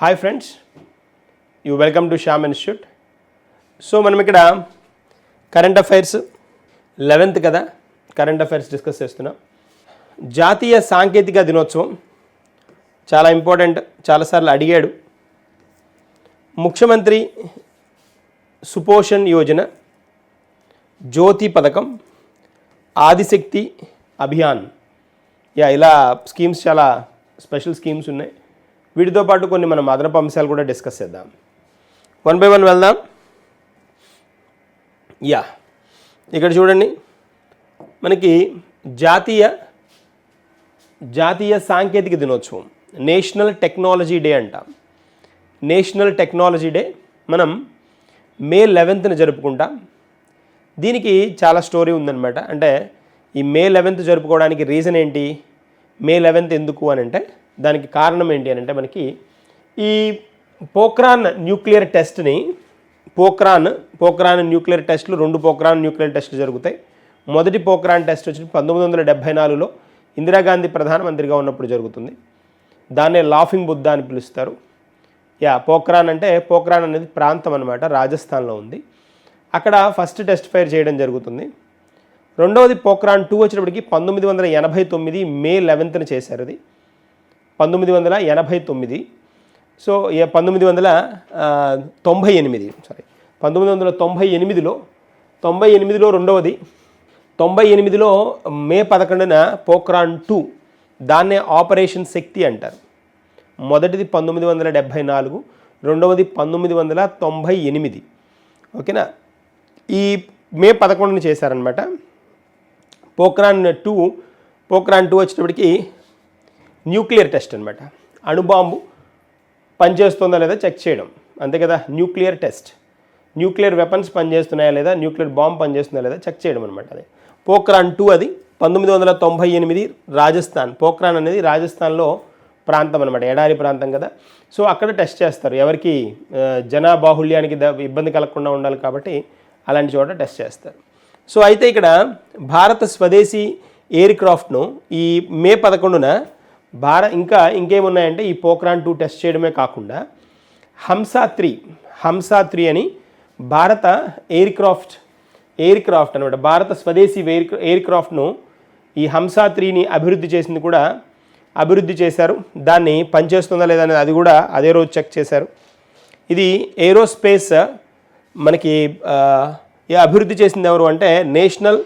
Hi friends you welcome to Shyam institute so మనం ఇక్కడ current affairs eleventh కదా current affairs discuss చేస్తున్నాం. జాతీయ సాంకేతిక దినోత్సవం చాలా ఇంపార్టెంట్ చాలాసార్లు అడిగాడు. ముఖ్యమంత్రి సుపోషణ్ యోజన జ్యోతి పథకం ఆదిశక్తి అభియాన్. యా ఇలా స్కీమ్స్ చాలా స్పెషల్ స్కీమ్స్ ఉన్నాయి. వీటితో పాటు కొన్ని మనం అదనపు అంశాలు కూడా డిస్కస్ చేద్దాం. వన్ బై వన్ వెళ్దాం. యా. ఇక్కడ చూడండి. మనకి జాతీయ జాతీయ సాంకేతిక దినోత్సవం నేషనల్ టెక్నాలజీ డే అంటాం. నేషనల్ టెక్నాలజీ డే మనం మే లెవెన్త్న జరుపుకుంటాం. దీనికి చాలా స్టోరీ ఉందన్నమాట. అంటే ఈ మే లెవెన్త్ జరుపుకోవడానికి రీజన్ ఏంటి? మే లెవెన్త్ ఎందుకు అని అంటే దానికి కారణం ఏంటి అని అంటే మనకి ఈ పోక్రాన్ న్యూక్లియర్ టెస్ట్ని పోక్రాన్ పోక్రాన్ న్యూక్లియర్ టెస్ట్లు రెండు పోక్రాన్ న్యూక్లియర్ టెస్ట్లు జరుగుతాయి. మొదటి పోక్రాన్ టెస్ట్ వచ్చి పంతొమ్మిది వందల డెబ్బై నాలుగులో ఇందిరాగాంధీ ప్రధానమంత్రిగా ఉన్నప్పుడు జరుగుతుంది. దాన్నే లాఫింగ్ బుద్ధ అని పిలుస్తారు. యా పోక్రాన్ అంటే పోక్రాన్ అనేది ప్రాంతం అనమాట రాజస్థాన్లో ఉంది. అక్కడ ఫస్ట్ టెస్ట్ ఫైర్ చేయడం జరుగుతుంది. రెండవది పోక్రాన్ టూ వచ్చినప్పటికి పంతొమ్మిది వందల ఎనభై తొమ్మిది మే లెవెన్త్న చేశారు అది. పంతొమ్మిది వందల ఎనభై తొమ్మిది. సో పంతొమ్మిది వందల తొంభై ఎనిమిది సారీ పంతొమ్మిది వందల తొంభై ఎనిమిదిలో తొంభై ఎనిమిదిలో రెండవది తొంభై ఎనిమిదిలో మే పదకొండున పోక్రాన్ టూ దాన్నే ఆపరేషన్ శక్తి అంటారు. మొదటిది పంతొమ్మిది వందల డెబ్భై నాలుగు రెండవది పంతొమ్మిది వందల తొంభై ఎనిమిది. ఓకేనా? ఈ మే పదకొండున చేశారనమాట పోక్రాన్ టూ పోక్రాన్ టూ వచ్చేటప్పటికి న్యూక్లియర్ టెస్ట్ అనమాట అణుబాంబు పనిచేస్తుందా లేదా చెక్ చేయడం. అంతే కదా న్యూక్లియర్ టెస్ట్. న్యూక్లియర్ వెపన్స్ పనిచేస్తున్నాయా లేదా న్యూక్లియర్ బాంబ్ పనిచేస్తుందా లేదా చెక్ చేయడం అనమాట అది. పోక్రాన్ టూ అది పంతొమ్మిది వందల తొంభై ఎనిమిది రాజస్థాన్. పోక్రాన్ అనేది రాజస్థాన్లో ప్రాంతం అనమాట ఎడారి ప్రాంతం కదా. సో అక్కడ టెస్ట్ చేస్తారు. ఎవరికి ఆ, జనా బాహుళ్యానికి ద- ఇబ్బంది కలగకుండా ఉండాలి కాబట్టి అలాంటి చోట టెస్ట్ చేస్తారు. సో అయితే ఇక్కడ భారత స్వదేశీ ఎయిర్ క్రాఫ్ట్ను ఈ మే పదకొండున భార ఇంకా ఇంకేమున్నాయంటే ఈ పోక్రాన్ టూ టెస్ట్ చేయడమే కాకుండా హంసా త్రీ హంసా త్రీ అని భారత ఎయిర్ క్రాఫ్ట్ ఎయిర్ క్రాఫ్ట్ అనమాట భారత స్వదేశీ ఎయిర్ ఎయిర్ క్రాఫ్ట్ను ఈ హంసా త్రీని అభివృద్ధి చేసింది కూడా అభివృద్ధి చేశారు. దాన్ని పనిచేస్తుందా లేదా అనేది అది కూడా అదే రోజు చెక్ చేశారు. ఇది ఏరోస్పేస్ మనకి అభివృద్ధి చేసింది ఎవరు అంటే national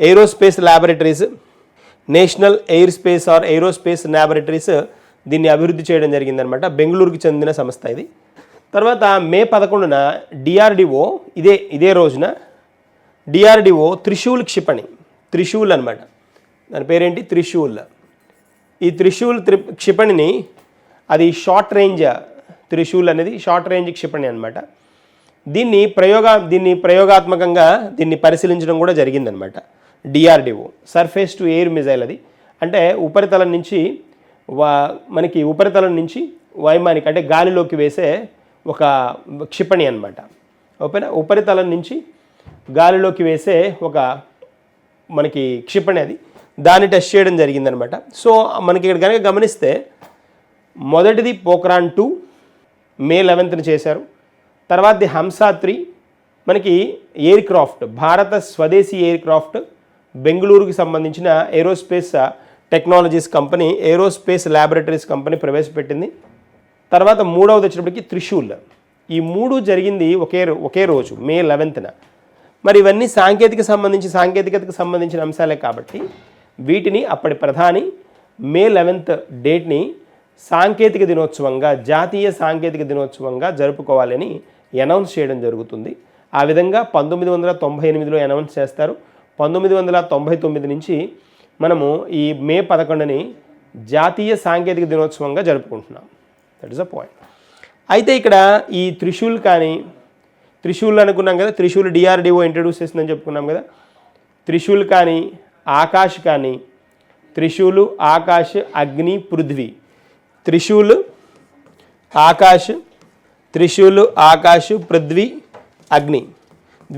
aerospace laboratories national air space or aerospace laboratories దీన్ని అభివృద్ధి చేయడం జరిగిందనమాట. బెంగళూరుకి చెందిన సంస్థ ఇది. తర్వాత మే పదకొండున డిఆర్డిఓ ఇదే ఇదే రోజున డిఆర్డిఓ త్రిశూల్ క్షిపణి త్రిశూల్ అనమాట దాని పేరేంటి? త్రిశూల్. ఈ త్రిశూల్ త్రి క్షిపణిని అది షార్ట్ రేంజ్ త్రిశూల్ అనేది షార్ట్ రేంజ్ క్షిపణి అనమాట దీన్ని ప్రయోగ దీన్ని ప్రయోగాత్మకంగా దీన్ని పరిశీలించడం కూడా జరిగిందనమాట. DRDO surface to air missile అది. అంటే ఉపరితలం నుంచి వా మనకి ఉపరితలం నుంచి వైమానిక అంటే గాలిలోకి వేసే ఒక క్షిపణి అనమాట ఓకేనా? ఉపరితలం నుంచి గాలిలోకి వేసే ఒక మనకి క్షిపణి అది. దాన్ని టెస్ట్ చేయడం జరిగిందనమాట సో మనకి ఇక్కడ కనుక గమనిస్తే మొదటిది పోక్రాన్ టూ మే లెవెన్త్న చేశారు. తర్వాతది హంసా త్రీ మనకి ఎయిర్ క్రాఫ్ట్ భారత స్వదేశీ ఎయిర్ క్రాఫ్ట్ బెంగళూరుకి సంబంధించిన aerospace technologies company aerospace laboratories company ప్రవేశపెట్టింది. తర్వాత మూడవది వచ్చినప్పటికి త్రిశూల్. ఈ మూడు జరిగింది ఒకే ఒకే రోజు మే లెవెన్త్న. మరి ఇవన్నీ సాంకేతిక సంబంధించి సాంకేతికతకు సంబంధించిన అంశాలే కాబట్టి వీటిని అప్పటి ప్రధాని మే లెవెన్త్ డేట్ని సాంకేతిక దినోత్సవంగా జాతీయ సాంకేతిక దినోత్సవంగా జరుపుకోవాలని అనౌన్స్ చేయడం జరుగుతుంది. ఆ విధంగా పంతొమ్మిది వందల తొంభై ఎనిమిదిలో అనౌన్స్ చేస్తారు. పంతొమ్మిది వందల తొంభై తొమ్మిది నుంచి మనము ఈ మే పదకొండుని జాతీయ సాంకేతిక దినోత్సవంగా జరుపుకుంటున్నాం. దట్ ఇస్ అ పాయింట్ అయితే ఇక్కడ ఈ త్రిశూల్ కానీ త్రిశూల్ అనుకున్నాం కదా త్రిశూల్ డిఆర్డిఓ ఇంట్రడ్యూస్ చేసిందని చెప్పుకున్నాం కదా. త్రిశూల్ కానీ ఆకాష్ కానీ త్రిశూలు ఆకాశ్ అగ్ని పృథ్వీ. త్రిశూలు ఆకాశ్ త్రిశూలు ఆకాష్ పృథ్వీ అగ్ని.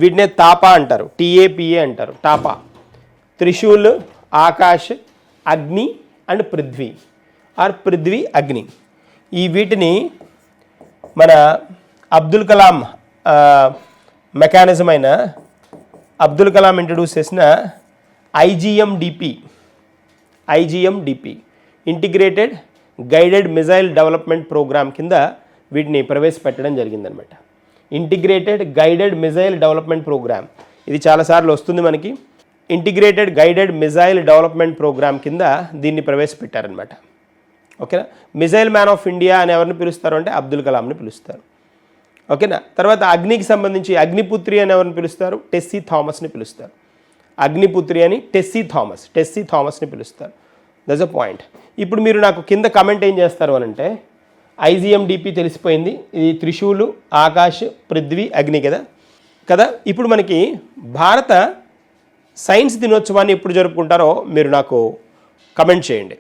వీటినే తాపా అంటారు. టీఏపిఏ అంటారు. టాపా త్రిశూల్ ఆకాష్ అగ్ని అండ్ పృథ్వీ. ఆర్ పృథ్వీ అగ్ని. ఈ వీటిని మన అబ్దుల్ కలాం మెకానిజం అయిన అబ్దుల్ కలాం ఇంట్రడ్యూస్ చేసిన IGMDP IGMDP integrated guided missile development programme కింద వీటిని ప్రవేశపెట్టడం జరిగిందనమాట. Integrated guided missile development programme. ఇది చాలాసార్లు వస్తుంది మనకి. Integrated guided missile development programme కింద దీన్ని ప్రవేశపెట్టారనమాట ఓకేనా? మిజైల్ మ్యాన్ ఆఫ్ ఇండియా అని ఎవరిని పిలుస్తారు అంటే అబ్దుల్ కలాంని పిలుస్తారు. ఓకేనా? తర్వాత అగ్నికి సంబంధించి అగ్నిపుత్రి అని ఎవరిని పిలుస్తారు? టెస్సీ థామస్ని పిలుస్తారు. అగ్నిపుత్రి అని టెస్సీ థామస్ టెస్సీ థామస్ని పిలుస్తారు. దజ్ అ పాయింట్ ఇప్పుడు మీరు నాకు కింద కమెంట్ ఏం చేస్తారు అని అంటే ఐజిఎండిపి తెలిసిపోయింది. ఇది త్రిశూలు ఆకాశ్ పృథ్వీ అగ్ని కదా? కదా? ఇప్పుడు మనకి భారత సైన్స్ దినోత్సవాన్ని ఎప్పుడు జరుపుకుంటారో మీరు నాకు కమెంట్ చేయండి.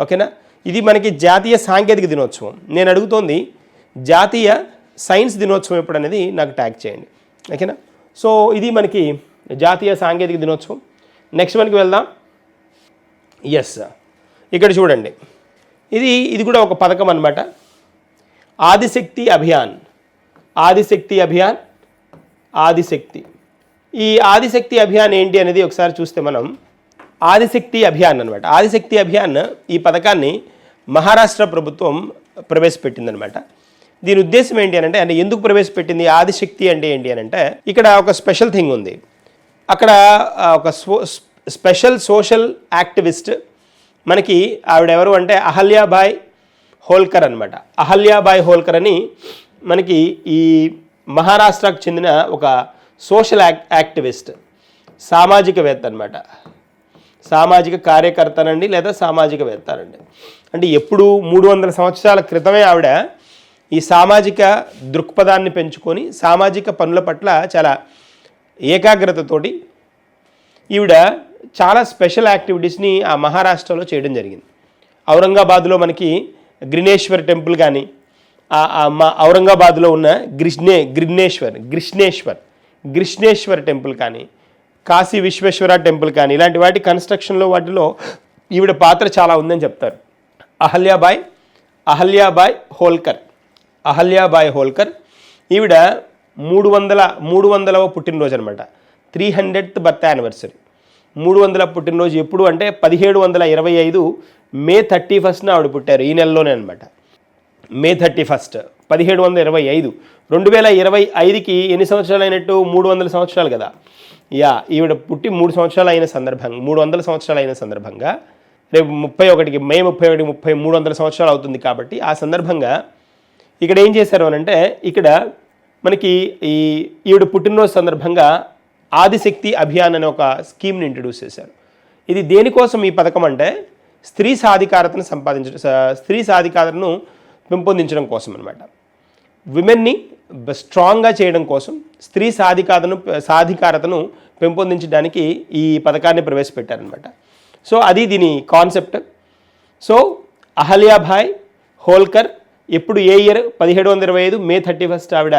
ఓకేనా? ఇది మనకి జాతీయ సాంకేతిక దినోత్సవం. నేను అడుగుతోంది జాతీయ సైన్స్ దినోత్సవం ఎప్పుడు అనేది నాకు ట్యాగ్ చేయండి. ఓకేనా? సో ఇది మనకి జాతీయ సాంకేతిక దినోత్సవం. నెక్స్ట్ మనకి వెళ్దాం. ఎస్ ఇక్కడ చూడండి. ఇది ఇది కూడా ఒక పథకం అనమాట ఆదిశక్తి అభియాన్. ఆదిశక్తి అభియాన్ ఆదిశక్తి. ఈ ఆదిశక్తి అభియాన్ ఏంటి అనేది ఒకసారి చూస్తే మనం ఆదిశక్తి అభియాన్ అనమాట ఆదిశక్తి అభియాన్ ఈ పథకాన్ని మహారాష్ట్ర ప్రభుత్వం ప్రవేశపెట్టిందనమాట దీని ఉద్దేశం ఏంటి అని అంటే అంటే ఎందుకు ప్రవేశపెట్టింది? ఆదిశక్తి అంటే ఏంటి అని అంటే ఇక్కడ ఒక స్పెషల్ థింగ్ ఉంది. అక్కడ ఒక స్పెషల్ సోషల్ యాక్టివిస్ట్ మనకి ఆవిడెవరు అంటే అహల్యాబాయ్ హోల్కర్ అనమాట అహల్యాబాయ్ హోల్కర్ అని మనకి ఈ మహారాష్ట్రకు చెందిన ఒక సోషల్ యాక్ యాక్టివిస్ట్ సామాజికవేత్త అనమాట సామాజిక కార్యకర్తనండి లేదా సామాజికవేత్తనండి. అంటే ఎప్పుడు మూడు వందల సంవత్సరాల క్రితమే ఆవిడ ఈ సామాజిక దృక్పథాన్ని పెంచుకొని సామాజిక పనుల పట్ల చాలా ఏకాగ్రతతోటి ఈవిడ చాలా స్పెషల్ యాక్టివిటీస్ని ఆ మహారాష్ట్రలో చేయడం జరిగింది. ఔరంగాబాద్లో మనకి గ్రినేశ్వర్ టెంపుల్ కానీ మా ఔరంగాబాద్లో ఉన్న గ్రిష్ణే గ్రిణేశ్వర్ గ్రిష్ణేశ్వర్ గ్రిష్ణేశ్వర్ టెంపుల్ కానీ కాశీ విశ్వేశ్వర టెంపుల్ కానీ ఇలాంటి వాటి కన్స్ట్రక్షన్లో వాటిలో ఈవిడ పాత్ర చాలా ఉందని చెప్తారు. అహల్యాబాయ్ అహల్యాబాయ్ హోల్కర్ అహల్యాబాయ్ హోల్కర్ ఈవిడ మూడు వందల మూడు వందలవ పుట్టినరోజు అనమాట త్రీ హండ్రెడ్త్ బర్త్ యానివర్సరీ. మూడు వందల పుట్టినరోజు ఎప్పుడు అంటే పదిహేడు వందల ఇరవై ఐదు మే థర్టీ ఫస్ట్న ఆవిడ పుట్టారు ఈ నెలలోనే అనమాట మే థర్టీ ఫస్ట్ పదిహేడు వందల ఇరవై ఐదు. రెండు వేల ఇరవై ఐదుకి ఎన్ని సంవత్సరాలు అయినట్టు? మూడు వందల సంవత్సరాలు కదా. యా ఈవిడ పుట్టి మూడు సంవత్సరాలు అయిన సందర్భంగా మూడు వందల సంవత్సరాలు అయిన సందర్భంగా రేపు ముప్పై ఒకటికి మే ముప్పై ఒకటి ముప్పై మూడు వందల సంవత్సరాలు అవుతుంది కాబట్టి ఆ సందర్భంగా ఇక్కడ ఏం చేశారు అని అంటే ఇక్కడ మనకి ఈ ఈవిడ పుట్టినరోజు సందర్భంగా ఆదిశక్తి అభియాన్ అనే ఒక స్కీమ్ని ఇంట్రడ్యూస్ చేశారు. ఇది దేనికోసం ఈ పథకం అంటే స్త్రీ సాధికారతను సంపాదించడం స్త్రీ సాధికారతను పెంపొందించడం కోసం అనమాట విమెన్ని స్ట్రాంగ్గా చేయడం కోసం స్త్రీ సాధికారతను సాధికారతను పెంపొందించడానికి ఈ పథకాన్ని ప్రవేశపెట్టారనమాట సో అది దీని కాన్సెప్ట్ సో అహల్యాభాయ్ హోల్కర్ ఎప్పుడు ఏ ఇయర్? పదిహేడు వందల ఇరవై ఐదు మే థర్టీ ఫస్ట్ ఆవిడ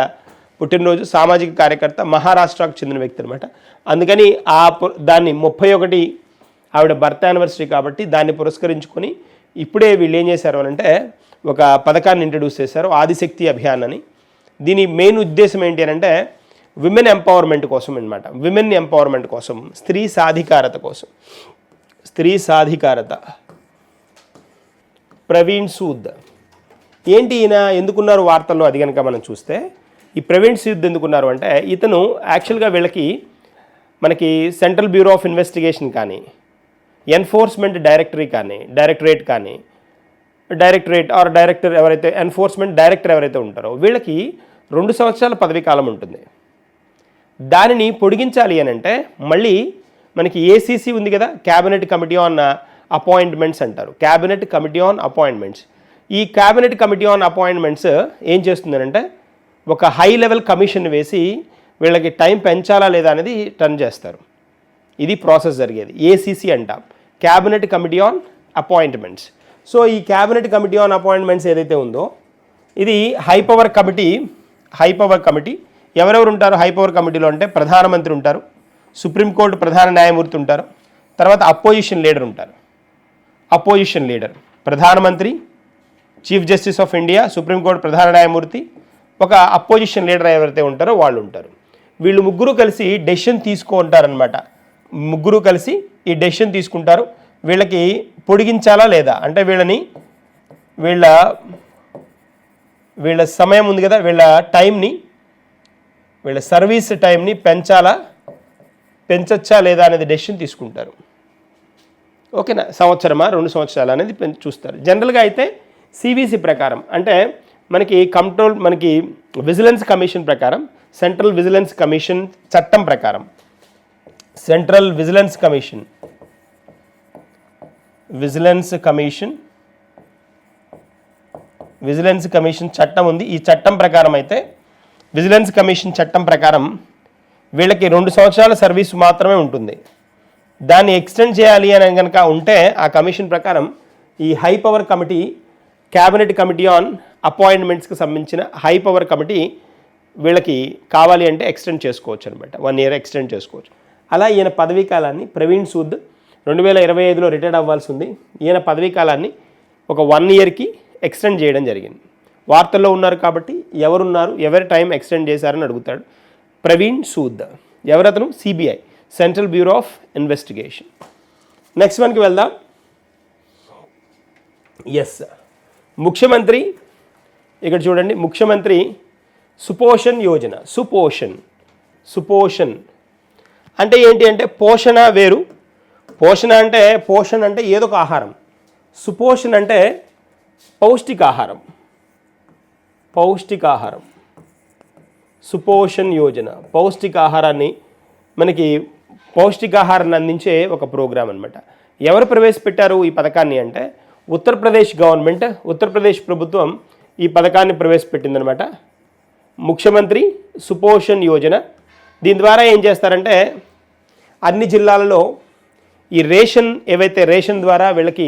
పుట్టినరోజు సామాజిక కార్యకర్త మహారాష్ట్రకు చెందిన వ్యక్తి అనమాట అందుకని ఆ పు- దాన్ని ముప్పై ఒకటి ఆవిడ బర్త్ యానివర్సరీ కాబట్టి దాన్ని పురస్కరించుకొని ఇప్పుడే వీళ్ళు ఏం చేశారు అని అంటే ఒక పథకాన్ని ఇంట్రడ్యూస్ చేశారు ఆదిశక్తి అభియాన్ అని. దీని మెయిన్ ఉద్దేశం ఏంటి అని అంటే విమెన్ ఎంపవర్మెంట్ కోసం అనమాట విమెన్ ఎంపవర్మెంట్ కోసం స్త్రీ సాధికారత కోసం. స్త్రీ సాధికారత. ప్రవీణ్ సూద్. ఏంటి ఈయన? ఎందుకున్నారు వార్తల్లో అది కనుక మనం చూస్తే ఈ ప్రవీణ్ సూద్ ఎందుకున్నారు అంటే ఇతను యాక్చువల్గా వీళ్ళకి మనకి సెంట్రల్ బ్యూరో ఆఫ్ ఇన్వెస్టిగేషన్ కానీ ఎన్ఫోర్స్మెంట్ డైరెక్టరీ కానీ డైరెక్టరేట్ కానీ డైరెక్టరేట్ ఆర్ డైరెక్టర్ ఎవరైతే ఎన్ఫోర్స్మెంట్ డైరెక్టర్ ఎవరైతే ఉంటారో వీళ్ళకి రెండు సంవత్సరాల పదవీ కాలం ఉంటుంది. దానిని పొడిగించాలి అని అంటే మళ్ళీ మనకి ఏసీసీ ఉంది కదా క్యాబినెట్ కమిటీ ఆన్ అపాయింట్మెంట్స్ అంటారు. క్యాబినెట్ కమిటీ ఆన్ అపాయింట్మెంట్స్ ఈ క్యాబినెట్ కమిటీ ఆన్ అపాయింట్మెంట్స్ ఏం చేస్తుందంటే ఒక హై లెవెల్ కమిషన్ వేసి వీళ్ళకి టైం పెంచాలా లేదా అనేది టర్న్ చేస్తారు. ఇది ప్రాసెస్ జరిగేది. ఏసీసీ అంటాం. Cabinet committee on appointments so ఈ క్యాబినెట్ కమిటీ ఆన్ అపాయింట్మెంట్స్ ఏదైతే ఉందో ఇది high power committee high power committee ఎవరెవరు ఉంటారు? హై పవర్ కమిటీలో అంటే ప్రధానమంత్రి ఉంటారు సుప్రీంకోర్టు ప్రధాన న్యాయమూర్తి ఉంటారు తర్వాత అపోజిషన్ లీడర్ ఉంటారు. అపోజిషన్ లీడర్ ప్రధానమంత్రి chief justice of India supreme court ప్రధాన న్యాయమూర్తి ఒక అపోజిషన్ లీడర్ ఎవరైతే ఉంటారో వాళ్ళు ఉంటారు. వీళ్ళు ముగ్గురు కలిసి డెసిషన్ తీసుకుంటారనమాట ముగ్గురు కలిసి ఈ డెసిషన్ తీసుకుంటారు. వీళ్ళకి పొడిగించాలా లేదా? అంటే వీళ్ళని వీళ్ళ వీళ్ళ సమయం ఉంది కదా వీళ్ళ టైంని వీళ్ళ సర్వీస్ టైంని పెంచాలా పెంచచ్చా లేదా అనేది డెసిషన్ తీసుకుంటారు. ఓకేనా? సంవత్సరమా? రెండు సంవత్సరాలు అనేది పెం- చూస్తారు. జనరల్గా అయితే సివిసి ప్రకారం అంటే మనకి కంట్రోల్ మనకి విజిలెన్స్ కమిషన్ ప్రకారం సెంట్రల్ విజిలెన్స్ కమిషన్ చట్టం ప్రకారం. Central vigilance commission. Vigilance commission. Vigilance commission చట్టం ఉంది. ఈ చట్టం ప్రకారం అయితే విజిలెన్స్ కమిషన్ చట్టం ప్రకారం వీళ్ళకి రెండు సంవత్సరాల సర్వీస్ మాత్రమే ఉంటుంది. దాన్ని ఎక్స్టెండ్ చేయాలి అని కనుక ఉంటే ఆ కమిషన్ ప్రకారం ఈ high power committee cabinet committee on అపాయింట్మెంట్స్కి సంబంధించిన హై పవర్ కమిటీ వీళ్ళకి కావాలి అంటే ఎక్స్టెండ్ చేసుకోవచ్చు అనమాట వన్ ఇయర్ ఎక్స్టెండ్ చేసుకోవచ్చు. అలా ఈయన పదవీ కాలాన్ని ప్రవీణ్ సూద్ రెండు వేల ఇరవై ఐదులో రిటైర్డ్ అవ్వాల్సి ఉంది. ఈయన పదవీ కాలాన్ని ఒక వన్ ఇయర్కి ఎక్స్టెండ్ చేయడం జరిగింది. వార్తల్లో ఉన్నారు కాబట్టి ఎవరున్నారు ఎవరి టైం ఎక్స్టెండ్ చేశారని అడుగుతాడు ప్రవీణ్ సూద్. ఎవరతను? CBI central bureau of investigation. Next వన్కి వెళ్దాం. ఎస్ సార్ ముఖ్యమంత్రి ఇక్కడ చూడండి ముఖ్యమంత్రి సుపోషణ్ యోజన సుపోషణ్ సుపోషణ్. అంటే ఏంటి అంటే పోషణ వేరు. పోషణ అంటే పోషణ అంటే ఏదో ఒక ఆహారం. సుపోషణ అంటే పౌష్టికాహారం. పౌష్టికాహారం. సుపోషణ్ యోజన పౌష్టికాహారాన్ని మనకి పౌష్టికాహారాన్ని అందించే ఒక ప్రోగ్రాం అనమాట ఎవరు ప్రవేశపెట్టారు ఈ పథకాన్ని అంటే ఉత్తరప్రదేశ్ గవర్నమెంట్ ఉత్తరప్రదేశ్ ప్రభుత్వం ఈ పథకాన్ని ప్రవేశపెట్టిందనమాట. ముఖ్యమంత్రి సుపోషణ్ యోజన. దీని ద్వారా ఏం చేస్తారంటే అన్ని జిల్లాలలో ఈ రేషన్ ఏవైతే రేషన్ ద్వారా వీళ్ళకి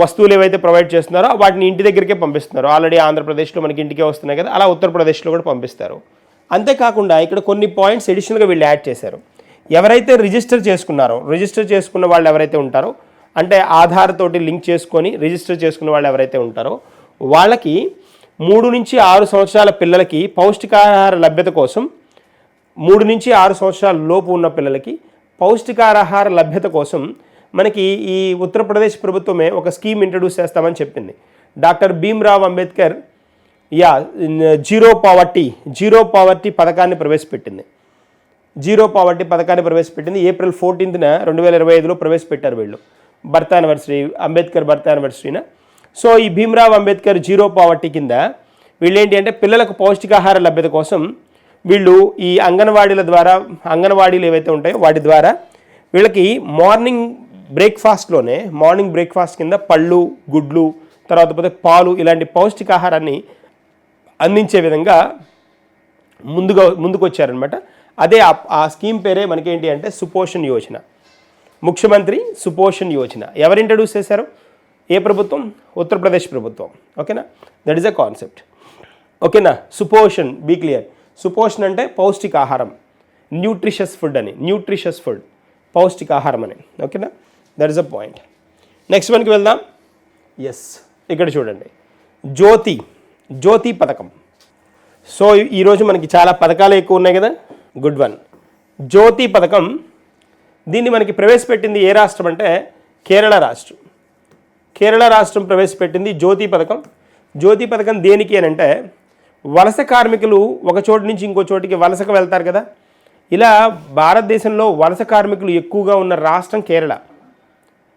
వస్తువులు ఏవైతే ప్రొవైడ్ చేస్తున్నారో వాటిని ఇంటి దగ్గరికే పంపిస్తున్నారు. ఆల్రెడీ ఆంధ్రప్రదేశ్లో మనకి ఇంటికే వస్తున్నాయి కదా అలా ఉత్తరప్రదేశ్లో కూడా పంపిస్తారు. అంతేకాకుండా ఇక్కడ కొన్ని పాయింట్స్ ఎడిషనల్గా వీళ్ళు యాడ్ చేశారు. ఎవరైతే రిజిస్టర్ చేసుకున్నారో రిజిస్టర్ చేసుకున్న వాళ్ళు ఎవరైతే ఉంటారో అంటే ఆధార్ తోటి లింక్ చేసుకొని రిజిస్టర్ చేసుకున్న వాళ్ళు ఎవరైతే ఉంటారో వాళ్ళకి మూడు నుంచి ఆరు సంవత్సరాల పిల్లలకి పౌష్టికాహార లభ్యత కోసం మూడు నుంచి ఆరు సంవత్సరాల లోపు ఉన్న పిల్లలకి పౌష్టికాహార లభ్యత కోసం మనకి ఈ ఉత్తరప్రదేశ్ ప్రభుత్వమే ఒక స్కీమ్ ఇంట్రడ్యూస్ చేస్తామని చెప్పింది. Doctor Bhimrao Ambedkar yeah zero poverty zero poverty పథకాన్ని ప్రవేశపెట్టింది. జీరో పావర్టీ పథకాన్ని ప్రవేశపెట్టింది ఏప్రిల్ ఫోర్టీన్త్న రెండు వేల ఇరవై ఐదులో ప్రవేశపెట్టారు వీళ్ళు. బర్త్ యానివర్సరీ అంబేద్కర్ బర్త్ యానివర్సరీన సో ఈ భీమ్రావ్ అంబేద్కర్ జీరో పావర్టీ కింద వీళ్ళు ఏంటి అంటే పిల్లలకు పౌష్టికాహార లభ్యత కోసం వీళ్ళు ఈ అంగన్వాడీల ద్వారా అంగన్వాడీలు ఏవైతే ఉంటాయో వాటి ద్వారా వీళ్ళకి మార్నింగ్ బ్రేక్ఫాస్ట్లోనే మార్నింగ్ బ్రేక్ఫాస్ట్ కింద పళ్ళు గుడ్లు తర్వాత పోతే పాలు ఇలాంటి పౌష్టికాహారాన్ని అందించే విధంగా ముందుగా ముందుకొచ్చారనమాట అదే ఆ- ఆ స్కీమ్ పేరే మనకేంటి అంటే సుపోషణ్ యోజన. ముఖ్యమంత్రి సుపోషణ్ యోజన. ఎవరు ఇంట్రడ్యూస్ చేశారు? ఏ ప్రభుత్వం? ఉత్తరప్రదేశ్ ప్రభుత్వం. ఓకేనా? దట్ ఈస్ అ కాన్సెప్ట్ ఓకేనా? సుపోషణ్ బీ క్లియర్ సుపోషణ్ అంటే పౌష్టికాహారం. న్యూట్రిషస్ ఫుడ్ అని. న్యూట్రిషస్ ఫుడ్ పౌష్టికాహారం అని. ఓకేనా? That is a point next వన్కి వెళ్దాం. ఎస్ ఇక్కడ చూడండి. జ్యోతి. జ్యోతి పథకం. సో ఈరోజు మనకి చాలా పథకాలు ఎక్కువ ఉన్నాయి కదా? గుడ్ వన్ జ్యోతి పథకం దీన్ని మనకి ప్రవేశపెట్టింది ఏ రాష్ట్రం అంటే కేరళ రాష్ట్రం. కేరళ రాష్ట్రం ప్రవేశపెట్టింది జ్యోతి పథకం. జ్యోతి పథకం దేనికి అని అంటే వలస కార్మికులు ఒక చోటు నుంచి ఇంకో చోటికి వలసకు వెళ్తారు కదా. ఇలా భారతదేశంలో వలస కార్మికులు ఎక్కువగా ఉన్న రాష్ట్రం కేరళ.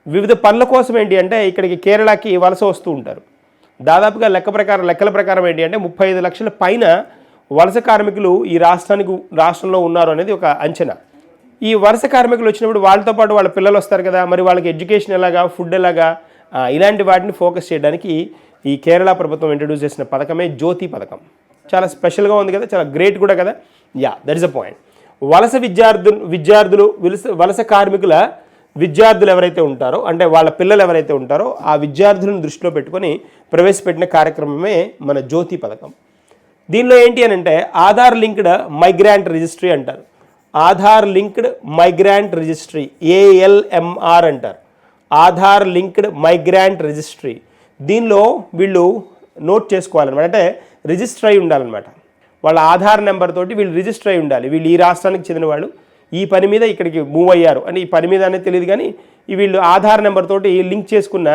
వివిధ పనుల కోసం ఏంటి అంటే ఇక్కడికి కేరళకి వలస వస్తూ ఉంటారు. దాదాపుగా లెక్క ప్రకారం లెక్కల ప్రకారం ఏంటి అంటే ముప్పై ఐదు లక్షల పైన వలస కార్మికులు ఈ రాష్ట్రానికి రాష్ట్రంలో ఉన్నారు అనేది ఒక అంచనా. ఈ వలస కార్మికులు వచ్చినప్పుడు వాళ్ళతో పాటు వాళ్ళ పిల్లలు వస్తారు కదా మరి వాళ్ళకి ఎడ్యుకేషన్ ఎలాగా ఫుడ్ ఎలాగా ఇలాంటి వాటిని ఫోకస్ చేయడానికి ఈ కేరళ ప్రభుత్వం ఇంట్రడ్యూస్ చేసిన పథకమే జ్యోతి పథకం. చాలా స్పెషల్గా ఉంది కదా చాలా గ్రేట్ కూడా కదా. Yeah that is a point వలస విద్యార్థులు విద్యార్థులు వలస వలస కార్మికుల విద్యార్థులు ఎవరైతే ఉంటారో అంటే వాళ్ళ పిల్లలు ఎవరైతే ఉంటారో ఆ విద్యార్థులను దృష్టిలో పెట్టుకొని ప్రవేశపెట్టిన కార్యక్రమమే మన జ్యోతి పథకం. దీనిలో ఏంటి అని అంటే ఆధార్ లింక్డ్ మైగ్రాంట్ రిజిస్ట్రీ అంటారు. Aadhaar linked migrant registry ALMR అంటారు. Aadhaar linked migrant registry. దీనిలో వీళ్ళు నోట్ చేసుకోవాలన్నమాట. అంటే రిజిస్టర్ అయి ఉండాలన్నమాట. వాళ్ళ ఆధార్ నెంబర్ తోటి వీళ్ళు రిజిస్టర్ అయి ఉండాలి. వీళ్ళు ఈ రాష్ట్రానికి చెందిన వాళ్ళు ఈ పని మీద ఇక్కడికి మూవ్ అయ్యారు అని ఈ పని మీద అనేది తెలియదు కానీ వీళ్ళు ఆధార్ నెంబర్ తోటి లింక్ చేసుకున్న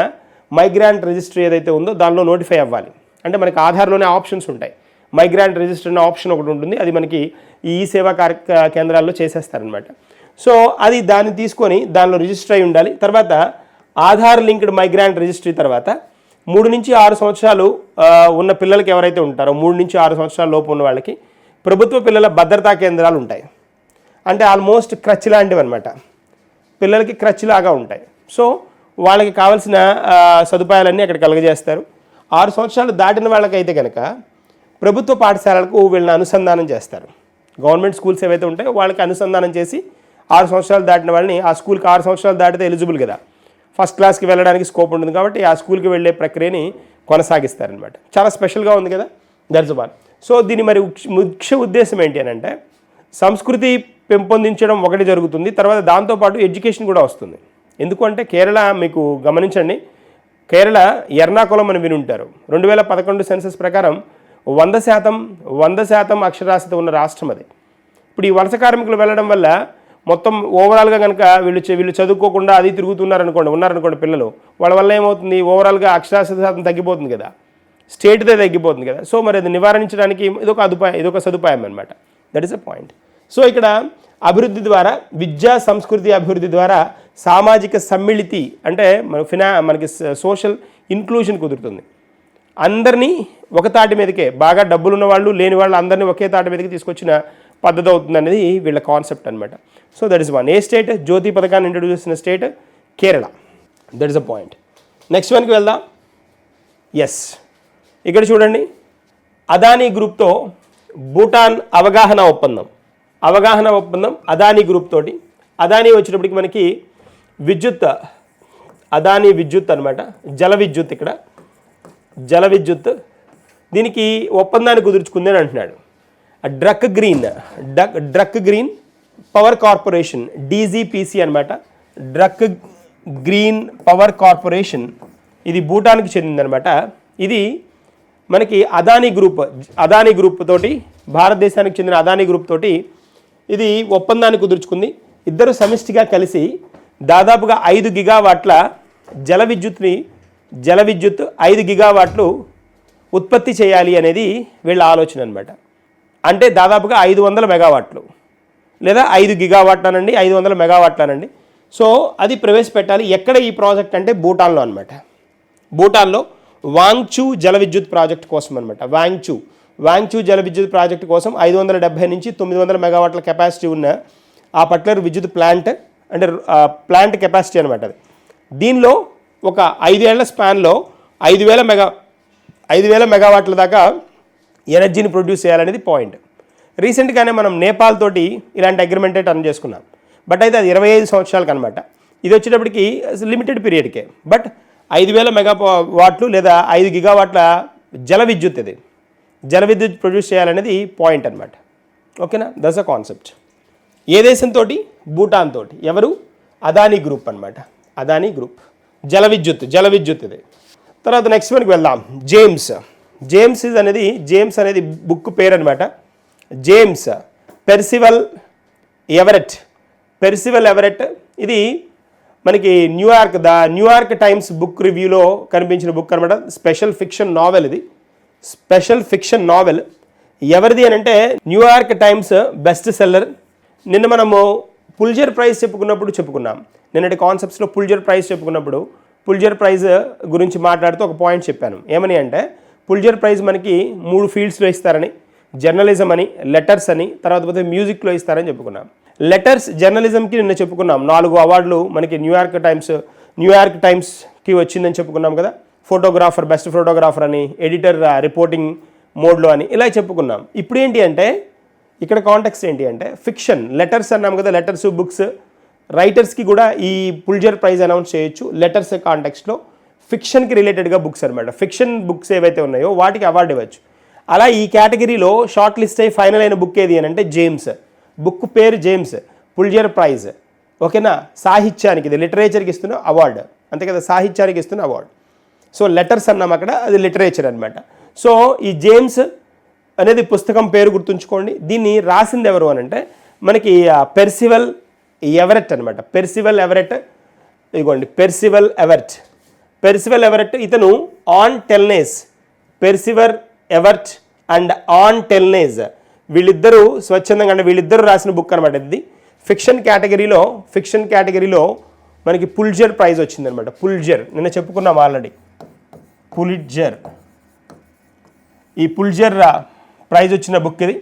మైగ్రాంట్ రిజిస్ట్రీ ఏదైతే ఉందో దానిలో నోటిఫై అవ్వాలి. అంటే మనకి ఆధార్లోనే ఆప్షన్స్ ఉంటాయి. మైగ్రాంట్ రిజిస్టర్ అనే ఆప్షన్ ఒకటి ఉంటుంది. అది మనకి ఈ సేవా కార్య కేంద్రాల్లో చేసేస్తారనమాట సో అది దాన్ని తీసుకొని దానిలో రిజిస్టర్ అయి ఉండాలి. తర్వాత ఆధార్ లింక్డ్ మైగ్రాంట్ రిజిస్ట్రీ తర్వాత మూడు నుంచి ఆరు సంవత్సరాలు ఉన్న పిల్లలకి ఎవరైతే ఉంటారో మూడు నుంచి ఆరు సంవత్సరాల లోపు ఉన్న వాళ్ళకి ప్రభుత్వ పిల్లల భద్రతా కేంద్రాలు ఉంటాయి. అంటే ఆల్మోస్ట్ క్రచ్ లాంటివి అనమాట పిల్లలకి క్రచ్ లాగా ఉంటాయి. సో వాళ్ళకి కావాల్సిన సదుపాయాలన్నీ అక్కడ కలుగజేస్తారు. ఆరు సంవత్సరాలు దాటిన వాళ్ళకైతే కనుక ప్రభుత్వ పాఠశాలలకు వీళ్ళని అనుసంధానం చేస్తారు. గవర్నమెంట్ స్కూల్స్ ఏవైతే ఉంటాయో వాళ్ళకి అనుసంధానం చేసి ఆరు సంవత్సరాలు దాటిన వాళ్ళని ఆ స్కూల్కి ఆరు సంవత్సరాలు దాటితే ఎలిజిబుల్ కదా. ఫస్ట్ క్లాస్కి వెళ్ళడానికి స్కోప్ ఉంటుంది కాబట్టి ఆ స్కూల్కి వెళ్ళే ప్రక్రియని కొనసాగిస్తారనమాట. చాలా స్పెషల్గా ఉంది కదా దట్స్ వన్. సో దీని మరి ముఖ్య ఉద్దేశం ఏంటి అని అంటే సంస్కృతి పెంపొందించడం ఒకటి జరుగుతుంది తర్వాత దాంతోపాటు ఎడ్యుకేషన్ కూడా వస్తుంది. ఎందుకంటే కేరళ మీకు గమనించండి కేరళ ఎర్నాకుళం అని విని ఉంటారు. రెండు వేల పదకొండు సెన్సస్ ప్రకారం వంద శాతం వంద శాతం అక్షరాస్యత ఉన్న రాష్ట్రం అది. ఇప్పుడు ఈ వలస కార్మికులు వెళ్ళడం వల్ల మొత్తం ఓవరాల్గా కనుక వీళ్ళు వీళ్ళు చదువుకోకుండా అది తిరుగుతున్నారనుకోండి ఉన్నారనుకోండి పిల్లలు వాళ్ళ వల్ల ఏమవుతుంది? ఓవరాల్గా అక్షరాస్యత శాతం తగ్గిపోతుంది కదా. స్టేట్దే తగ్గిపోతుంది కదా. సో మరి అది నివారించడానికి ఇదొక అదుపాయం ఇదొక సదుపాయం అనమాట that is a point so ఇక్కడ అభివృద్ధి ద్వారా విద్యా సంస్కృతి అభివృద్ధి ద్వారా సామాజిక సమ్మిళితి అంటే మన ఫినా మనకి సోషల్ ఇన్క్లూషన్ కుదురుతుంది. అందరినీ ఒక తాటి మీదకే బాగా డబ్బులు ఉన్న వాళ్ళు లేని వాళ్ళు అందరినీ ఒకే తాటి మీదకి తీసుకొచ్చిన పద్ధతి అవుతుంది అనేది వీళ్ళ కాన్సెప్ట్ అనమాట so that is one a state Jyothi పథకాన్ని ఇంట్రడ్యూస్ చేసిన state Kerala. That is a point next వన్కి వెళ్దాం. ఎస్ ఇక్కడ చూడండి. అదానీ గ్రూప్తో భూటాన్ అవగాహన ఒప్పందం. అవగాహన ఒప్పందం అదానీ గ్రూప్ తోటి. అదానీ వచ్చినప్పటికి మనకి విద్యుత్ అదానీ విద్యుత్ అనమాట జల విద్యుత్ ఇక్కడ. జల విద్యుత్ దీనికి ఒప్పందాన్ని కుదుర్చుకుంది అని అంటున్నాడు. Druk green Druk Druk green power corporation DGPC అనమాట డ్రక్ గ్రీన్ పవర్ కార్పొరేషన్ ఇది భూటాన్కి చెందిందనమాట ఇది మనకి అదానీ గ్రూప్ అదానీ గ్రూప్ తోటి భారతదేశానికి చెందిన అదానీ గ్రూప్ తోటి ఇది ఒప్పందాన్ని కుదుర్చుకుంది. ఇద్దరు సమిష్టిగా కలిసి దాదాపుగా ఐదు గిగావాట్ల జల విద్యుత్ని జల విద్యుత్ ఐదు గిగావాట్లు ఉత్పత్తి చేయాలి అనేది వీళ్ళ ఆలోచన అనమాట అంటే దాదాపుగా ఐదు వందల మెగావాట్లు లేదా ఐదు గిగావాట్లనండి ఐదు వందల మెగావాట్లనండి. సో అది ప్రవేశపెట్టాలి. ఎక్కడ ఈ ప్రాజెక్ట్ అంటే భూటాన్లో అనమాట భూటాన్లో వాంగ్చూ జల విద్యుత్ ప్రాజెక్ట్ కోసం అనమాట వాంగ్చూ. వాంగ్చూ జల విద్యుత్ ప్రాజెక్ట్ కోసం ఐదు వందల డెబ్బై నుంచి తొమ్మిది వందల మెగావాట్ల కెపాసిటీ ఉన్న ఆ పర్టికులర్ విద్యుత్ ప్లాంట్ అంటే ప్లాంట్ కెపాసిటీ అనమాట అది. దీనిలో ఒక ఐదేళ్ళ స్పాన్లో ఐదు వేల మెగా ఐదు వేల మెగావాట్ల దాకా ఎనర్జీని ప్రొడ్యూస్ చేయాలనేది పాయింట్ రీసెంట్గానే మనం నేపాల్ తోటి ఇలాంటి అగ్రిమెంటే టర్న్ చేసుకున్నాం. బట్ అయితే అది ఇరవై ఐదు సంవత్సరాలకు అనమాట ఇది వచ్చేటప్పటికి లిమిటెడ్ పీరియడ్కే బట్ ఐదు వేల మెగా వాట్లు లేదా ఐదు గిగావాట్ల జల విద్యుత్ ఇది. జల విద్యుత్ ప్రొడ్యూస్ చేయాలనేది పాయింట్ అనమాట ఓకేనా దస్ అ కాన్సెప్ట్ ఏ దేశంతో భూటాన్ తోటి. ఎవరు? అదానీ గ్రూప్ అన్నమాట. అదానీ గ్రూప్ జల విద్యుత్ జల విద్యుత్ ఇది. తర్వాత నెక్స్ట్ మనకి వెళ్దాం. జేమ్స్ జేమ్స్ ఇస్ అనేది జేమ్స్ అనేది బుక్ పేరు అనమాట James Percival Everett Percival Everett ఇది మనకి New York the New York Times book రివ్యూలో కనిపించిన బుక్ అనమాట స్పెషల్ ఫిక్షన్ నావెల్ ఇది. స్పెషల్ ఫిక్షన్ నావెల్ ఎవరిది అని అంటే న్యూయార్క్ టైమ్స్ బెస్ట్ సెల్లర్ నిన్న మనము పుల్జర్ ప్రైజ్ చెప్పుకున్నప్పుడు చెప్పుకున్నాం. నిన్నటి కాన్సెప్ట్స్లో పుల్జర్ ప్రైజ్ చెప్పుకున్నప్పుడు పుల్జర్ ప్రైజ్ గురించి మాట్లాడుతూ ఒక పాయింట్ చెప్పాను. ఏమని అంటే పుల్జర్ ప్రైజ్ మనకి మూడు ఫీల్డ్స్లో ఇస్తారని జర్నలిజం అని లెటర్స్ అని తర్వాత పోతే మ్యూజిక్లో ఇస్తారని చెప్పుకున్నాం. లెటర్స్ జర్నలిజంకి నిన్న చెప్పుకున్నాం. నాలుగు అవార్డులు మనకి న్యూయార్క్ టైమ్స్ న్యూయార్క్ టైమ్స్కి వచ్చిందని చెప్పుకున్నాం కదా. ఫోటోగ్రాఫర్ బెస్ట్ ఫోటోగ్రాఫర్ అని ఎడిటర్ రిపోర్టింగ్ మోడ్లో అని ఇలా చెప్పుకున్నాం. ఇప్పుడు ఏంటి అంటే ఇక్కడ కాంటెక్స్ట్ ఏంటి అంటే ఫిక్షన్ లెటర్స్ అన్నాం కదా లెటర్స్ బుక్స్ రైటర్స్కి కూడా ఈ పుల్జర్ ప్రైజ్ అనౌన్స్ చేయొచ్చు. లెటర్స్ కాంటెక్స్ట్లో ఫిక్షన్కి రిలేటెడ్గా బుక్స్ అనమాట ఫిక్షన్ బుక్స్ ఏవైతే ఉన్నాయో వాటికి అవార్డు ఇవ్వచ్చు. అలా ఈ కేటగిరీలో షార్ట్ లిస్ట్ అయ్యి ఫైనల్ అయిన బుక్ ఏది అని అంటే జేమ్స్ బుక్ పేరు జేమ్స్ పుల్జర్ ప్రైజ్ ఓకేనా సాహిత్యానికి ఇది లిటరేచర్కి ఇస్తున్న అవార్డు అంతే కదా? సాహిత్యానికి ఇస్తున్న అవార్డు సో లెటర్స్ అన్నాం అక్కడ అది లిటరేచర్ అనమాట సో ఈ జేమ్స్ అనేది పుస్తకం పేరు గుర్తుంచుకోండి. దీన్ని రాసింది ఎవరు అని అంటే మనకి పెర్సివల్ ఎవరెట్ అనమాట పెర్సివల్ ఎవరెట్ ఇదిగోండి పెర్సివల్ ఎవెర్ట్. పెర్సివల్ ఎవరెట్ ఇతను Ann Telnaes Percival Everett and Ann Telnaes వీళ్ళిద్దరూ స్వచ్ఛందంగా అంటే వీళ్ళిద్దరూ రాసిన బుక్ అనమాట ఇది. ఫిక్షన్ కేటగిరీలో ఫిక్షన్ కేటగిరీలో మనకి పుల్జర్ ప్రైజ్ వచ్చిందనమాట పుల్జర్ నిన్న చెప్పుకున్నాం ఆల్రెడీ పులిజర్ ఈ పుల్జర్ ప్రైజ్ వచ్చిన బుక్ ఇది.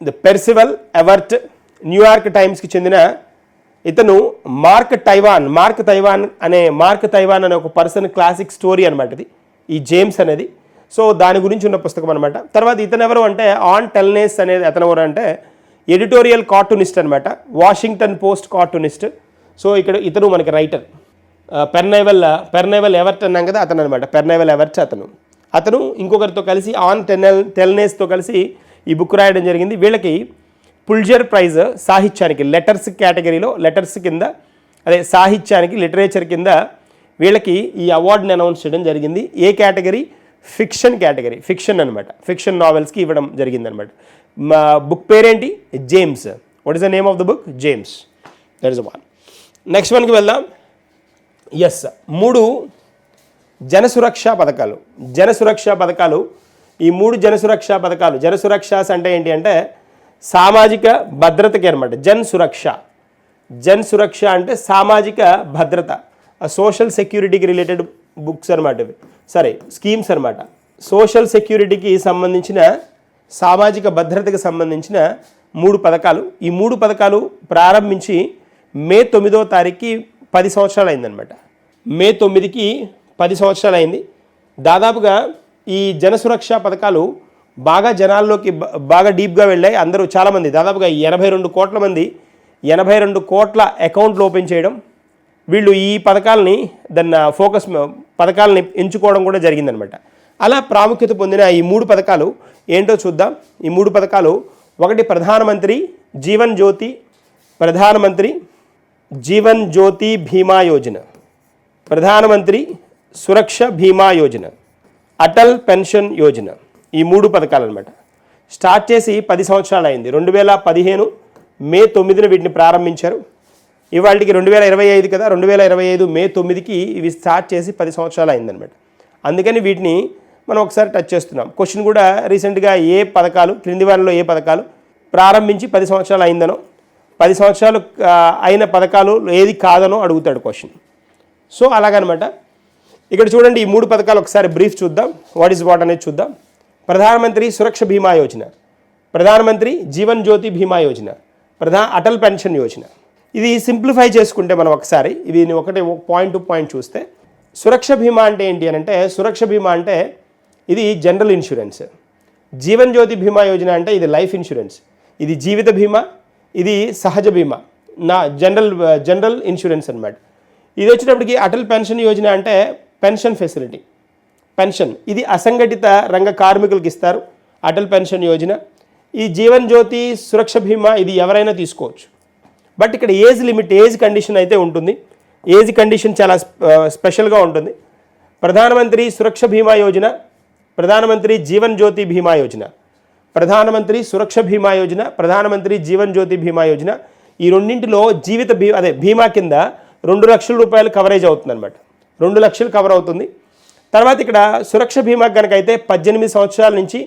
The Percival Everett New York టైమ్స్కి చెందిన ఇతను మార్క్ టైవాన్ మార్క్ తైవాన్ అనే మార్క్ తైవాన్ అనే ఒక పర్సన్ క్లాసిక్ స్టోరీ అనమాట ఇది. ఈ జేమ్స్ అనేది. సో దాని గురించి ఉన్న పుస్తకం అనమాట తర్వాత ఇతను ఎవరు అంటే ఆన్ టెల్నేస్ అనేది అతను ఎవరు అంటే ఎడిటోరియల్ కార్టూనిస్ట్ అనమాట వాషింగ్టన్ పోస్ట్ కార్టూనిస్ట్ సో ఇక్కడ ఇతను మనకి రైటర్ పెర్నైవల్ పెర్నైవల్ ఎవర్ట్ అన్నాం కదా అతను అనమాట పెర్నైవల్ ఎవర్ట్ అతను. అతను ఇంకొకరితో కలిసి ఆన్ టెన్నెల్ టెల్నేస్తో కలిసి ఈ బుక్ రాయడం జరిగింది. వీళ్ళకి పుల్జర్ ప్రైజ్ సాహిత్యానికి లెటర్స్ కేటగిరీలో లెటర్స్ కింద అదే సాహిత్యానికి లిటరేచర్ కింద వీళ్ళకి ఈ అవార్డుని అనౌన్స్ చేయడం జరిగింది. ఏ కేటగిరీ? Fiction category. ఫిక్షన్ అనమాట ఫిక్షన్ నావెల్స్కి ఇవ్వడం జరిగిందనమాట మా బుక్ పేరేంటి? James what is the name of the book James that is one next వన్కి వెళ్దాం. ఎస్ మూడు జనసురక్ష పథకాలు. జనసురక్ష పథకాలు. ఈ మూడు జనసురక్ష పథకాలు. జనసురక్షాస్ అంటే ఏంటి అంటే సామాజిక భద్రతకి అనమాట. జన్ సురక్ష. జన్ సురక్ష అంటే సామాజిక భద్రత. సోషల్ సెక్యూరిటీకి రిలేటెడ్ బుక్స్ అనమాట ఇవి. సరే స్కీమ్స్ అనమాట. సోషల్ సెక్యూరిటీకి సంబంధించిన సామాజిక భద్రతకి సంబంధించిన మూడు పథకాలు. ఈ మూడు పథకాలు ప్రారంభించి మే తొమ్మిదో తారీఖుకి పది సంవత్సరాలు అయిందనమాట. మే తొమ్మిదికి పది సంవత్సరాలు అయింది. దాదాపుగా ఈ జనసురక్ష పథకాలు బాగా జనాల్లోకి బాగా డీప్గా వెళ్ళాయి. అందరూ చాలామంది దాదాపుగా ఎనభై రెండు కోట్ల మంది ఎనభై రెండు కోట్ల అకౌంట్లు ఓపెన్ చేయడం వీళ్ళు ఈ పథకాలని దాన్ని ఫోకస్ పథకాలని ఎంచుకోవడం కూడా జరిగిందనమాట. అలా ప్రాముఖ్యత పొందిన ఈ మూడు పథకాలు ఏంటో చూద్దాం. ఈ మూడు పథకాలు ఒకటి ప్రధానమంత్రి జీవన్ జ్యోతి ప్రధానమంత్రి జీవన్ జ్యోతి బీమా యోజన. ప్రధానమంత్రి సురక్ష బీమా యోజన. అటల్ పెన్షన్ యోజన. ఈ మూడు పథకాలు అనమాట స్టార్ట్ చేసి పది సంవత్సరాలు అయింది. రెండు వేల పదిహేను మే తొమ్మిదిన వీటిని ప్రారంభించారు. ఇవాళకి రెండు వేల ఇరవై ఐదు కదా రెండు వేల ఇరవై ఐదు మే తొమ్మిదికి ఇవి స్టార్ట్ చేసి పది సంవత్సరాలు అయిందనమాట అందుకని వీటిని మనం ఒకసారి టచ్ చేస్తున్నాం. క్వశ్చన్ కూడా రీసెంట్గా ఏ పథకాలు క్రింది వారిలో ఏ పథకాలు ప్రారంభించి పది సంవత్సరాలు అయిందనో పది సంవత్సరాలు అయిన పథకాలు ఏది కాదనో అడుగుతాడు క్వశ్చన్ సో అలాగనమాట. ఇక్కడ చూడండి ఈ మూడు పథకాలు ఒకసారి బ్రీఫ్ చూద్దాం. వాట్ ఈస్ వాట్ అనేది చూద్దాం. ప్రధానమంత్రి సురక్ష బీమా యోజన ప్రధానమంత్రి జీవన్ జ్యోతి బీమా యోజన ప్రధాన అటల్ పెన్షన్ యోజన. ఇది సింప్లిఫై చేసుకుంటే మనం ఒకసారి ఇది ఒకటి పాయింట్ టు పాయింట్ చూస్తే సురక్ష బీమా అంటే ఏంటి అని అంటే సురక్ష బీమా అంటే ఇది జనరల్ ఇన్సూరెన్స్ జీవన్ జ్యోతి బీమా యోజన అంటే ఇది లైఫ్ ఇన్సూరెన్స్ ఇది జీవిత బీమా ఇది సహజ బీమా నా జనరల్ జనరల్ ఇన్సూరెన్స్ అనమాట ఇది వచ్చేటప్పటికి అటల్ పెన్షన్ యోజన అంటే పెన్షన్ ఫెసిలిటీ. పెన్షన్. ఇది అసంఘటిత రంగ కార్మికులకు ఇస్తారు. అటల్ పెన్షన్ యోజన. ఈ జీవన్ జ్యోతి సురక్ష బీమా ఇది ఎవరైనా తీసుకోవచ్చు. బట్ ఇక్కడ ఏజ్ లిమిట్ ఏజ్ కండిషన్ అయితే ఉంటుంది. ఏజ్ కండిషన్ చాలా స్పెషల్గా ఉంటుంది. ప్రధానమంత్రి సురక్ష బీమా యోజన ప్రధానమంత్రి జీవన్ జ్యోతి బీమా యోజన ప్రధానమంత్రి సురక్ష బీమా యోజన ప్రధానమంత్రి జీవన్ జ్యోతి బీమా యోజన ఈ రెండింటిలో జీవిత బీమా అదే బీమా కింద రెండు లక్షల రూపాయలు కవరేజ్ అవుతుంది అనమాట రెండు లక్షలు కవర్ అవుతుంది. తర్వాత ఇక్కడ సురక్ష బీమా కనుక అయితే పద్దెనిమిది సంవత్సరాల నుంచి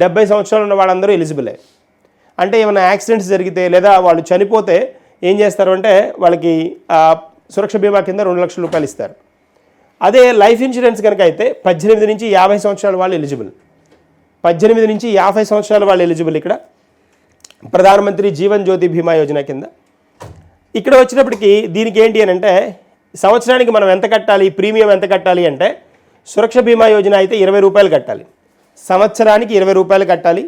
డెబ్బై సంవత్సరాలు ఉన్న వాళ్ళందరూ ఎలిజిబులే. అంటే ఏమైనా యాక్సిడెంట్స్ జరిగితే లేదా వాళ్ళు చనిపోతే ఏం చేస్తారు అంటే వాళ్ళకి సురక్ష బీమా కింద రెండు లక్షల రూపాయలు ఇస్తారు. అదే లైఫ్ ఇన్సూరెన్స్ కనుక అయితే పద్దెనిమిది నుంచి యాభై సంవత్సరాల వాళ్ళు ఎలిజిబుల్. పద్దెనిమిది నుంచి యాభై సంవత్సరాల వాళ్ళు ఎలిజిబుల్ ఇక్కడ. ప్రధానమంత్రి జీవన్ జ్యోతి బీమా యోజన కింద. ఇక్కడ వచ్చినప్పటికీ దీనికి ఏంటి అని అంటే సంవత్సరానికి మనం ఎంత కట్టాలి ప్రీమియం ఎంత కట్టాలి అంటే సురక్ష బీమా యోజన అయితే ఇరవై రూపాయలు కట్టాలి. సంవత్సరానికి ఇరవై రూపాయలు కట్టాలి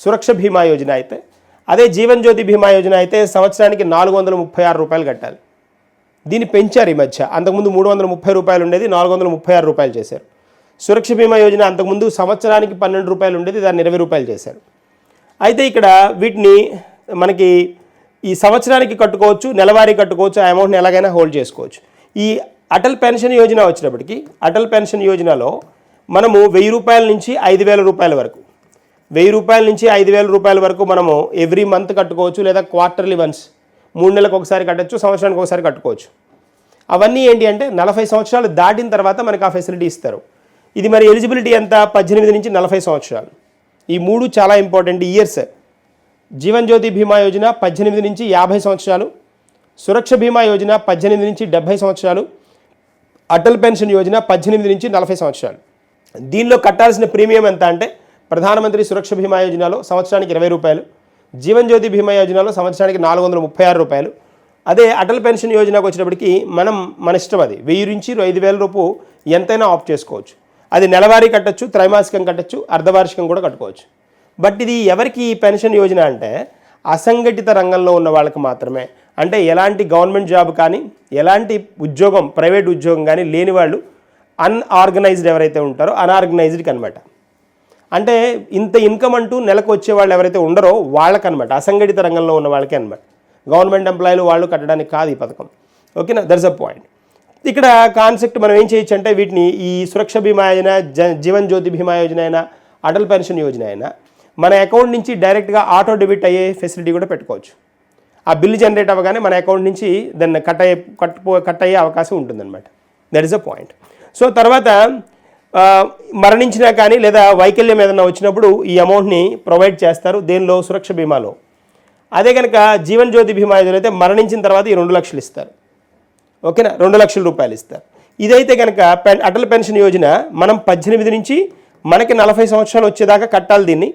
సురక్ష బీమా యోజన అయితే. అదే జీవన్ జ్యోతి బీమా యోజన అయితే సంవత్సరానికి నాలుగు వందల ముప్పై ఆరు రూపాయలు కట్టాలి. దీన్ని పెంచారు ఈ మధ్య. అంతకుముందు మూడు వందల ముప్పై రూపాయలు ఉండేది నాలుగు వందల ముప్పై ఆరు రూపాయలు చేశారు. సురక్ష బీమా యోజన అంతకుముందు సంవత్సరానికి పన్నెండు రూపాయలు ఉండేది దాన్ని ఇరవై రూపాయలు చేశారు. అయితే ఇక్కడ వీటిని మనకి ఈ సంవత్సరానికి కట్టుకోవచ్చు నెలవారీ కట్టుకోవచ్చు ఆ అమౌంట్ని ఎలాగైనా హోల్డ్ చేసుకోవచ్చు. ఈ అటల్ పెన్షన్ యోజన వచ్చినప్పటికీ అటల్ పెన్షన్ యోజనలో మనము వెయ్యి రూపాయల నుంచి ఐదు వేల రూపాయల వరకు వెయ్యి రూపాయల నుంచి ఐదు వేల రూపాయల వరకు మనము ఎవ్రీ మంత్ కట్టుకోవచ్చు లేదా క్వార్టర్లీ వన్స్ మూడు నెలలకు ఒకసారి కట్టచ్చు సంవత్సరానికి ఒకసారి కట్టుకోవచ్చు. అవన్నీ ఏంటి అంటే నలభై సంవత్సరాలు దాటిన తర్వాత మనకు ఆ ఫెసిలిటీ ఇస్తారు. ఇది మరి ఎలిజిబిలిటీ ఎంత? పద్దెనిమిది నుంచి నలభై సంవత్సరాలు. ఈ మూడు చాలా ఇంపార్టెంట్ ఇయర్స్ జీవన్ జ్యోతి బీమా యోజన పద్దెనిమిది నుంచి యాభై సంవత్సరాలు సురక్ష బీమా యోజన పద్దెనిమిది నుంచి డెబ్బై సంవత్సరాలు అటల్ పెన్షన్ యోజన పద్దెనిమిది నుంచి నలభై సంవత్సరాలు. దీనిలో కట్టాల్సిన ప్రీమియం ఎంత అంటే ప్రధానమంత్రి సురక్ష బీమా యోజనలో సంవత్సరానికి ఇరవై రూపాయలు జీవన్ జ్యోతి బీమా యోజనలో సంవత్సరానికి నాలుగు వందల ముప్పై ఆరు రూపాయలు. అదే అటల్ పెన్షన్ యోజనకు వచ్చినప్పటికీ మనం మన ఇష్టం అది. వెయ్యి నుంచి ఐదు వేల రూపు ఎంతైనా ఆప్ట్ చేసుకోవచ్చు. అది నెలవారీ కట్టచ్చు త్రైమాసికం కట్టచ్చు అర్ధవార్షికం కూడా కట్టుకోవచ్చు. బట్ ఇది ఎవరికి ఈ పెన్షన్ యోజన అంటే అసంఘటిత రంగంలో ఉన్న వాళ్ళకి మాత్రమే. అంటే ఎలాంటి గవర్నమెంట్ జాబ్ కానీ ఎలాంటి ఉద్యోగం ప్రైవేట్ ఉద్యోగం కానీ లేని వాళ్ళు అన్ఆర్గనైజ్డ్ ఎవరైతే ఉంటారో అన్ఆర్గనైజ్డ్కి అనమాట అంటే ఇంత ఇన్కమ్ అంటూ నెలకు వచ్చే వాళ్ళు ఎవరైతే ఉండరో వాళ్ళకనమాట అసంఘటిత రంగంలో ఉన్న వాళ్ళకే అనమాట గవర్నమెంట్ ఎంప్లాయీలు వాళ్ళు కట్టడానికి కాదు ఈ పథకం. ఓకేనా? దర్స్ అ పాయింట్ ఇక్కడ కాన్సెప్ట్ మనం ఏం చేయొచ్చు అంటే వీటిని ఈ సురక్ష బీమా యోజన జ జీవన్ జ్యోతి బీమా యోజన అయినా అటల్ పెన్షన్ యోజన అయినా మన అకౌంట్ నుంచి డైరెక్ట్గా ఆటో డెబిట్ అయ్యే ఫెసిలిటీ కూడా పెట్టుకోవచ్చు. ఆ బిల్లు జనరేట్ అవ్వగానే మన అకౌంట్ నుంచి దాన్ని కట్ అయ్యే కట్ కట్ అయ్యే అవకాశం ఉంటుందన్నమాట. That is a point so తర్వాత మరణించినా కానీ లేదా వైకల్యం ఏదైనా వచ్చినప్పుడు ఈ అమౌంట్ని ప్రొవైడ్ చేస్తారు. దేనిలో? సురక్ష బీమాలో. అదే కనుక జీవన్ జ్యోతి బీమా ఏదైతే అయితే మరణించిన తర్వాత ఈ రెండు లక్షలు ఇస్తారు. ఓకేనా? రెండు లక్షల రూపాయలు ఇస్తారు. ఇదైతే కనుక పెన్ అటల్ పెన్షన్ యోజన మనం పద్దెనిమిది నుంచి మనకి నలభై సంవత్సరాలు వచ్చేదాకా కట్టాలి దీన్ని.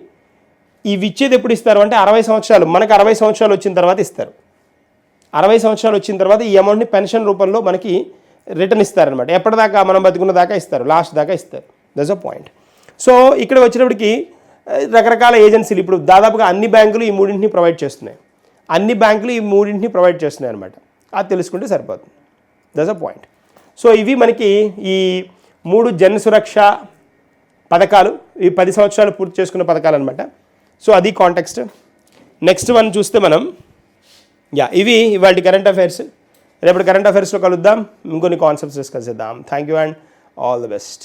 ఇవి ఇచ్చేది ఎప్పుడు ఇస్తారు? అంటే అరవై సంవత్సరాలు. మనకు అరవై సంవత్సరాలు వచ్చిన తర్వాత ఇస్తారు. అరవై సంవత్సరాలు వచ్చిన తర్వాత ఈ అమౌంట్ని పెన్షన్ రూపంలో మనకి రిటర్న్ ఇస్తారనమాట ఎప్పటిదాకా మనం బతుకున్న దాకా ఇస్తారు. లాస్ట్ దాకా ఇస్తారు. దస్ అ పాయింట్ సో ఇక్కడ వచ్చినప్పటికి రకరకాల ఏజెన్సీలు ఇప్పుడు దాదాపుగా అన్ని బ్యాంకులు ఈ మూడింటిని ప్రొవైడ్ చేస్తున్నాయి. అన్ని బ్యాంకులు ఈ మూడింటిని ప్రొవైడ్ చేస్తున్నాయి అనమాట అది తెలుసుకుంటే సరిపోతుంది. దస్ అ పాయింట్ సో ఇవి మనకి ఈ మూడు జన్ సురక్ష పథకాలు ఈ పది సంవత్సరాలు పూర్తి చేసుకున్న పథకాలు అనమాట సో అది కాంటెక్స్ట్ నెక్స్ట్ వన్ చూస్తే మనం యా ఇవి ఇవాళ కరెంట్ అఫైర్స్ రేపటి కరెంట్ అఫైర్స్లో కలుద్దాం. ఇంకొన్ని కాన్సెప్ట్స్ డిస్కస్ చేద్దాం. Thank you and all the best